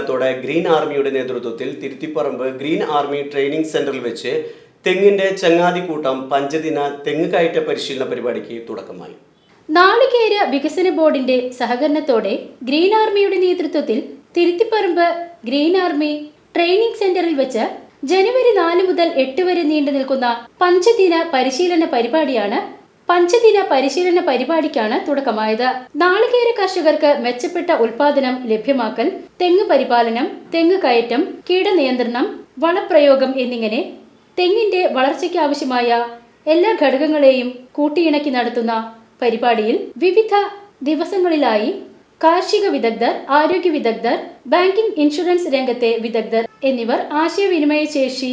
ത്തോടെ ഗ്രീൻ ആർമിയുടെ നേതൃത്വത്തിൽ തിരുത്തിപ്പറമ്പ് ഗ്രീൻ ആർമി ട്രെയിനിംഗ് സെന്ററിൽ വെച്ച് തെങ്ങിന്റെ ചങ്ങാതി കൂട്ടം പഞ്ചദിന തെങ്ങ് കയറ്റ പരിശീലന പരിപാടിക്ക് തുടക്കമായി. നാളികേര വികസന ബോർഡിന്റെ സഹകരണത്തോടെ ഗ്രീൻ ആർമിയുടെ നേതൃത്വത്തിൽ തിരുത്തിപ്പറമ്പ് ഗ്രീൻ ആർമി ട്രെയിനിംഗ് സെന്ററിൽ വെച്ച് ജനുവരി നാല് മുതൽ എട്ട് വരെ നീണ്ടു നിൽക്കുന്ന പഞ്ചദിന പരിശീലന പരിപാടിയാണ് പഞ്ചദിന പരിശീലന പരിപാടിക്കാണ് തുടക്കമായത്. നാളികേര കർഷകർക്ക് മെച്ചപ്പെട്ട ഉൽപാദനം ലഭ്യമാക്കൽ തെങ്ങ് പരിപാലനം തെങ്ങ് കയറ്റം കീടനിയന്ത്രണം വളപ്രയോഗം എന്നിങ്ങനെ തെങ്ങിന്റെ വളർച്ചയ്ക്ക് ആവശ്യമായ എല്ലാ ഘടകങ്ങളെയും കൂട്ടിയിണക്കി നടത്തുന്ന പരിപാടിയിൽ വിവിധ ദിവസങ്ങളിലായി കാർഷിക വിദഗ്ധർ ആരോഗ്യ വിദഗ്ധർ ബാങ്കിംഗ് ഇൻഷുറൻസ് രംഗത്തെ വിദഗ്ധർ എന്നിവർ ആശയവിനിമയ ശേഷി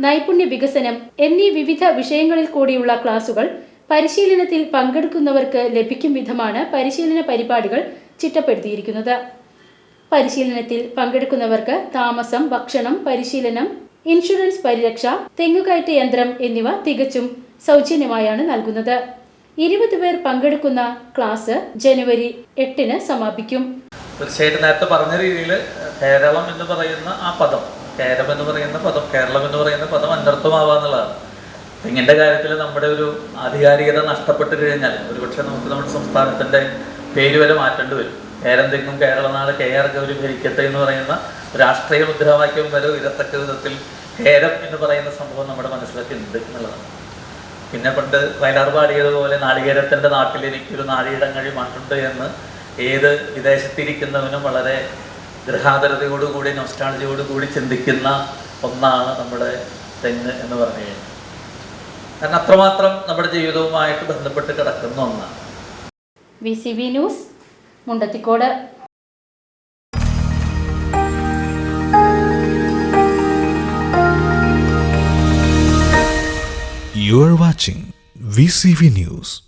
നൈപുണ്യ വികസനം എന്നീ വിവിധ വിഷയങ്ങളിൽ കൂടിയുള്ള ക്ലാസുകൾ പരിശീലനത്തിൽ പങ്കെടുക്കുന്നവർക്ക് ലഭിക്കും വിധമാണ് പരിശീലന പരിപാടികൾ ചിട്ടപ്പെടുത്തിയിരിക്കുന്നത്. പരിശീലനത്തിൽ പങ്കെടുക്കുന്നവർക്ക് താമസം ഭക്ഷണം പരിശീലനം ഇൻഷുറൻസ് പരിരക്ഷ തെങ്ങുകയറ്റ യന്ത്രം എന്നിവ തികച്ചും സൗജന്യമായാണ് നൽകുന്നത്. ഇരുപത് പേർ പങ്കെടുക്കുന്ന ക്ലാസ് ജനുവരി എട്ടിന് സമാപിക്കും. തീർച്ചയായിട്ടും നേരത്തെ പറഞ്ഞ രീതിയിൽ കേരളം എന്ന് പറയുന്ന ആ പദം കേരളം എന്ന് പറയുന്ന പദം കേരളം എന്ന് പറയുന്ന പദം അനർത്ഥമാവാന്നുള്ളതാണ്. തെങ്ങിന്റെ കാര്യത്തിൽ നമ്മുടെ ഒരു ആധികാരികത നഷ്ടപ്പെട്ട് കഴിഞ്ഞാൽ ഒരുപക്ഷെ നമുക്ക് നമ്മുടെ സംസ്ഥാനത്തിന്റെ പേര് വരെ മാറ്റേണ്ടി വരും. കേരം തെങ്ങും കേരളനാട് ആർ ഗൗരി ഭരിക്കട്ടെ എന്ന് പറയുന്ന രാഷ്ട്രീയ മുദ്രാവാക്യം വരെ ഉയരത്തക്ക വിധത്തിൽ കേരം എന്ന് പറയുന്ന സംഭവം നമ്മുടെ മനസ്സിലൊക്കെ ഉണ്ട് എന്നുള്ളതാണ്. പിന്നെ പണ്ട് വയലാർ പാടിയതുപോലെ നാളികേരത്തിന്റെ നാട്ടിൽ എനിക്കൊരു നാഴിയിടങ്ങഴി മണ്ണുണ്ട് എന്ന് ഏത് വിദേശത്തിരിക്കുന്നവനും വളരെ ഗൃഹാതരതയോടുകൂടി നൊസ്റ്റാളജിയോടുകൂടി ചിന്തിക്കുന്ന ഒന്നാണ് നമ്മുടെ തെങ്ങ് എന്ന് പറഞ്ഞു കഴിഞ്ഞാൽ. കാരണം അത്രമാത്രം നമ്മുടെ ജീവിതവുമായിട്ട് ബന്ധപ്പെട്ട് കിടക്കുന്ന ഒന്നാണ് V C B news Mundathikode You are watching VCV News.